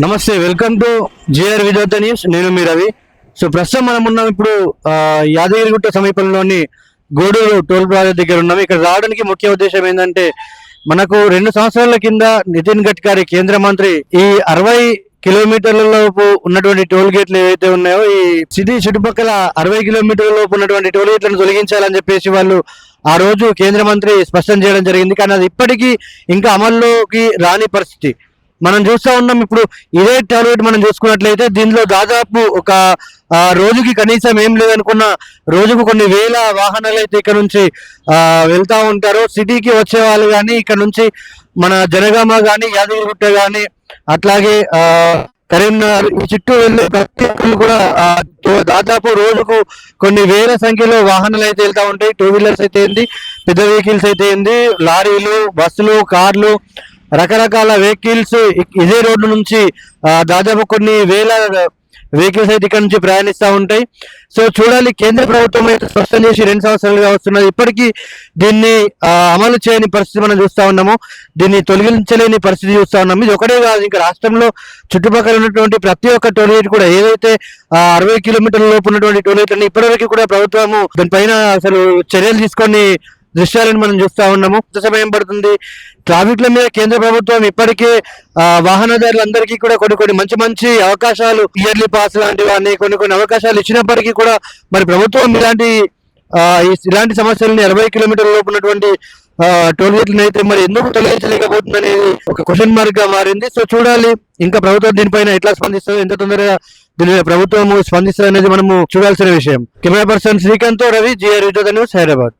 నమస్తే welcome to GR Vijetha news. నేను మీ రవి. సో ప్రస్తుతం మనం ఉన్నాం ఇప్పుడు యాదగిరిగుట్ట సమీపంలోని గూడూరు టోల్ ప్లాజా దగ్గర ఉన్నాం. ఇక్కడ రావడానికి ముఖ్య ఉద్దేశం ఏంటంటే మనకు రెండు సంవత్సరాల కింద నితిన్ గడ్కరీ కేంద్ర మంత్రి ఈ అరవై కిలోమీటర్ల లోపు ఉన్నటువంటి టోల్ గేట్లు ఏవైతే ఉన్నాయో ఈ సిటీ చుట్టుపక్కల అరవై కిలోమీటర్ల లోపు ఉన్నటువంటి టోల్ గేట్లను తొలగించాలని చెప్పేసి వాళ్ళు ఆ రోజు కేంద్ర మంత్రి స్పష్టం చేయడం జరిగింది. కానీ అది ఇప్పటికీ ఇంకా అమల్లోకి రాని పరిస్థితి. మనం చూస్తూ ఉన్నాం ఇప్పుడు ఇదే టాయిలెట్ మనం చూసుకున్నట్లయితే దీనిలో దాదాపు ఒక రోజుకి కనీసం ఏం లేదనుకున్న రోజుకు కొన్ని వేల వాహనాలు అయితే ఇక్కడ నుంచి వెళ్తూ వెళ్తా ఉంటారు. సిటీకి వచ్చే వాళ్ళు కానీ ఇక్కడ నుంచి మన జనగామ కానీ యాదగిరిగుట్ట కానీ అట్లాగే కరీంనగర్ ఈ చుట్టూ వెళ్ళే ప్రతి ఒక్కరు కూడా దాదాపు రోజుకు కొన్ని వేల సంఖ్యలో వాహనాలు అయితే వెళ్తా ఉంటాయి. టూ వీలర్స్ అయితే ఏంది పెద్ద వెహికల్స్ అయితే ఏంది లారీలు బస్సులు కార్లు రకరకాల వెహికల్స్ ఇదే రోడ్డు నుంచి దాదాపు కొన్ని వేల వెహికల్స్ అయితే ఇక్కడ నుంచి ప్రయాణిస్తూ ఉంటాయి. సో చూడాలి కేంద్ర ప్రభుత్వం అయితే స్పష్టం చేసి రెండు సంవత్సరాలుగా వస్తున్నది. ఇప్పటికీ దీన్ని అమలు చేయని పరిస్థితి మనం చూస్తా ఉన్నాము. దీన్ని తొలగించలేని పరిస్థితి చూస్తూ ఉన్నాము. ఇది ఒకటే కాదు ఇంకా రాష్ట్రంలో చుట్టుపక్కల ఉన్నటువంటి ప్రతి ఒక్క టోల్గేట్ కూడా ఏదైతే అరవై కిలోమీటర్ల లోపు ఉన్నటువంటి టోల్గేట్ అని ఇప్పటివరకు కూడా ప్రభుత్వము దానిపైన అసలు చర్యలు తీసుకొని దృశ్యాలను మనం చూస్తూ ఉన్నాము. ఎంత సమయం పడుతుంది. ట్రాఫిక్ల మీద కేంద్ర ప్రభుత్వం ఇప్పటికే వాహనదారులందరికీ కూడా కొన్ని కొన్ని మంచి మంచి అవకాశాలు ఇయర్లీ పాస్ లాంటివి అన్ని కొన్ని కొన్ని అవకాశాలు ఇచ్చినప్పటికీ కూడా మరి ప్రభుత్వం ఇలాంటి ఇలాంటి సమస్యలని అరవై కిలోమీటర్ల లోపు ఉన్నటువంటి టోల్ గేట్లను అయితే మరి ఎందుకు తొలగించలేకపోతుంది అనేది ఒక క్వశ్చన్ మార్క్గా మారింది. సో చూడాలి. ఇంకా ప్రభుత్వం దీనిపైన ఎట్లా స్పందిస్తుంది? ఎంత తొందరగా దీని ప్రభుత్వం స్పందిస్తుంది అనేది మనము చూడాల్సిన విషయం. Camera person Srikanth Ravi GR news Hyderabad.